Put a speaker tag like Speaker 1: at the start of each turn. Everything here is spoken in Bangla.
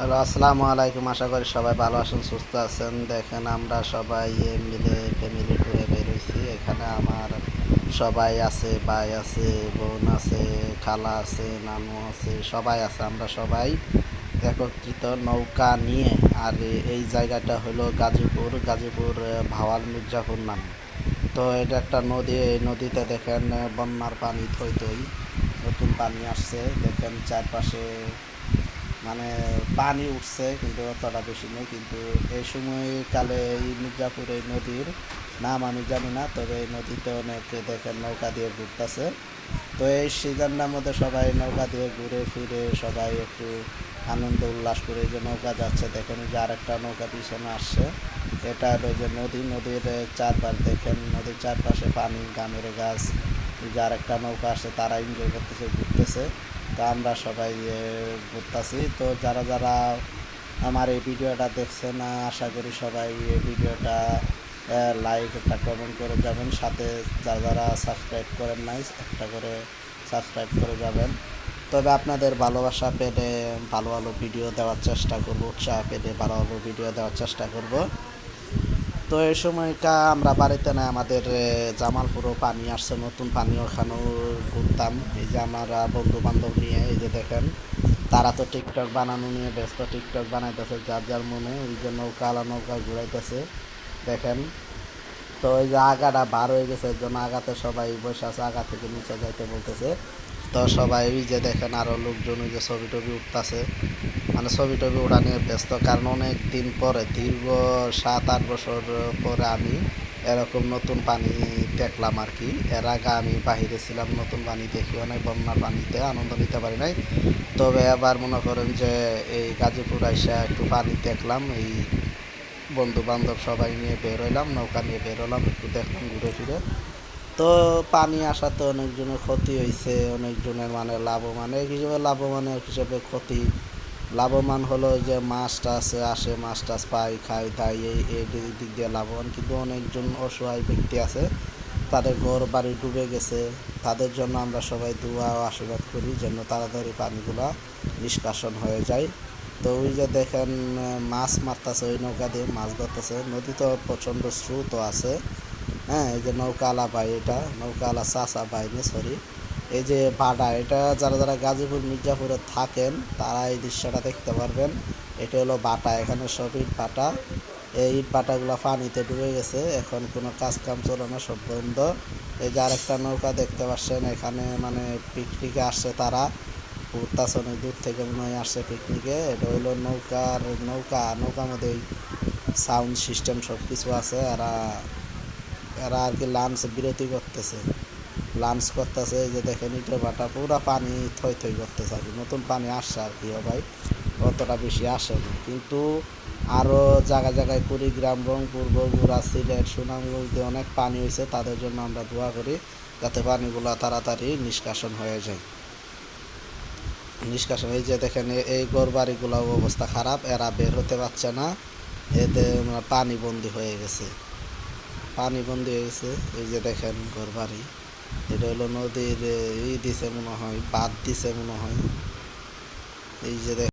Speaker 1: হ্যালো, আসসালামু আলাইকুম। আশা করি সবাই ভালো আছেন, সুস্থ আছেন। দেখেন, আমরা সবাই মিলে ফ্যামিলি ট্যুরে বেরোইছি এখানে আমার সবাই আছে, ভাই আছে, বোন আছে, খালা আছে, নানু আছে, সবাই আছে, আমরা সবাই একত্রিত নৌকা নিয়ে। আর এই জায়গাটা হলো গাজীপুর গাজীপুর ভাওয়াল মির্জাপুর নামে। তো এটা একটা নদী, এই নদীতে দেখেন বন্যার পানি থই থই, নতুন পানি আসছে। দেখেন, চারপাশে মানে পানি উঠছে, কিন্তু অতটা বেশি নেই, কিন্তু এই সময়কালে এই মির্জাপুর এই নদীর নাম আমি জানি না, তবে এই নদীতে অনেকে দেখেন নৌকা দিয়ে ঘুরতেছে। তো এই সিজনটার মধ্যে সবাই নৌকা দিয়ে ঘুরে ফিরে সবাই একটু আনন্দ উল্লাস করে যে নৌকা যাচ্ছে, দেখেন যে আরেকটা নৌকা পিছনে আসছে। এটা হলো যে নদী, নদীর চারপাশ দেখেন, নদীর চারপাশে পানি গামের গাছ যে আরেকটা নৌকা আসছে, তারা এনজয় করতেছে, ঘুরতেছে। তো আমরা সবাই ঘুরতাছি। তো যারা যারা আমার এই ভিডিওটা দেখছেন আহ, আশা করি সবাই এই ভিডিওটা লাইক একটা কমেন্ট করে যাবেন। সাথে যারা যারা সাবস্ক্রাইব করেন নাই একটা করে সাবস্ক্রাইব করে যাবেন। তবে আপনাদের ভালোবাসা পেলে ভালো ভালো ভিডিও দেওয়ার চেষ্টা করব উৎসাহ পেলে ভালো ভালো ভিডিও দেওয়ার চেষ্টা করব। তো এই সময়টা আমরা বাড়িতে না আমাদের জামালপুরও পানি আসছে, নতুন পানি ওখানেও ঘুরতাম। এই যে আমরা বন্ধু বান্ধব নিয়ে, এই যে দেখেন, তারা তো টিকটক বানানো নিয়ে ব্যস্ত, টিকটক বানাইতেছে যার যার মনে, ওই যে নৌকা, আলা নৌকা ঘুরাইতেছে, দেখেন। তো ওই যে আগাটা বার হয়ে গেছে এর জন্য আগাতে সবাই বসে আছে, আগা থেকে নিচে যাইতে বলতেছে। তো সবাই ওই যে দেখেন আরও লোকজন ওই যে ছবি টবি উঠতেছে। মানে ছবি টবি ওঠা নিয়ে ব্যস্ত, কারণ অনেক দিন পরে, দীর্ঘ সাত আট বছর পরে আমি এরকম নতুন পানি দেখলাম আর কি। এর আগে আমি বাহিরে ছিলাম, নতুন পানি দেখি অনেক বন্যার পানিতে আনন্দ নিতে পারি নাই। তবে আবার মনে করেন যে এই গাজীপুর আইসা একটু পানি দেখলাম, এই বন্ধু বান্ধব সবাই নিয়ে বের হইলাম, নৌকা নিয়ে বের হলাম, একটু দেখলাম ঘুরে ফিরে তো পানি আসাতে অনেকজনের ক্ষতি হয়েছে অনেকজনের মানে লাভবান, এক হিসেবে লাভবান এক হিসেবে ক্ষতি লাভবান হলো যে মাছ টাছ আসে, মাছ টাছ পাই, খাই, তাই এই এই দিক দিয়ে লাভবান। কিন্তু অনেকজন অসহায় ব্যক্তি আছে, তাদের ঘর বাড়ি ডুবে গেছে। তাদের জন্য আমরা সবাই দোয়া ও আশীর্বাদ করি যেন তাড়াতাড়ি পানিগুলো নিষ্কাশন হয়ে যায়। তো ওই যে দেখেন, মাছ মারতেছে ওই নৌকা দিয়ে, মাছ ধরতেছে। নদীতে প্রচণ্ড স্রোতও আছে। হ্যাঁ এই যে নৌকালা ভাই এটা নৌকা আলা চাষা বাইনে সরি এই যে ভাড়া এটা যারা যারা গাজীপুর, মির্জাপুরে থাকেন, তারা এই দৃশ্যটা দেখতে পারবেন। এটা হলো বাটা, এখানে সব ইট বাটা। এই ইট বাটাগুলো পানিতে ডুবে গেছে, এখন কোনো কাজ কাম চলে না সব বন্ধ এই যে আরেকটা নৌকা দেখতে পাচ্ছেন, এখানে মানে পিকনিকে আসছে তারা। ঘুরতাছে অনেক দূর থেকে মনে হয় আসছে পিকনিকে। এটা হলো নৌকার, নৌকা, নৌকার মধ্যে সাউন্ড সিস্টেম সব কিছু আছে। এরা এরা আর কি লাঞ্চ বিরতি করতেছে। লাঞ্চ করতেছে, এই যে দেখেন ইটের ভাটা পুরো পানি থই থই করতেছে আর নতুন পানি আসছে আর কি ভাই, অতটা বেশি আসেনি কিন্তু আরও জায়গায় জায়গায় কুড়িগ্রাম, রংপুর, বগুড়া, সিলেট, সুনামগঞ্জে অনেক পানি হয়েছে তাদের জন্য আমরা দোয়া করি যাতে পানিগুলো তাড়াতাড়ি নিষ্কাশন হয়ে যায়। নিষ্কাশন, এই যে দেখেন এই বাড়িগুলো অবস্থা খারাপ, এরা বের হতে পারছে না, এতে পানি বন্দি হয়ে গেছে। পানি বন্দি হয়ে গেছে, এই যে দেখেন ঘর বাড়ি এটা হলো নদীর ই দিছে মনে হয় বাদ দিছে মনে হয়। এই যে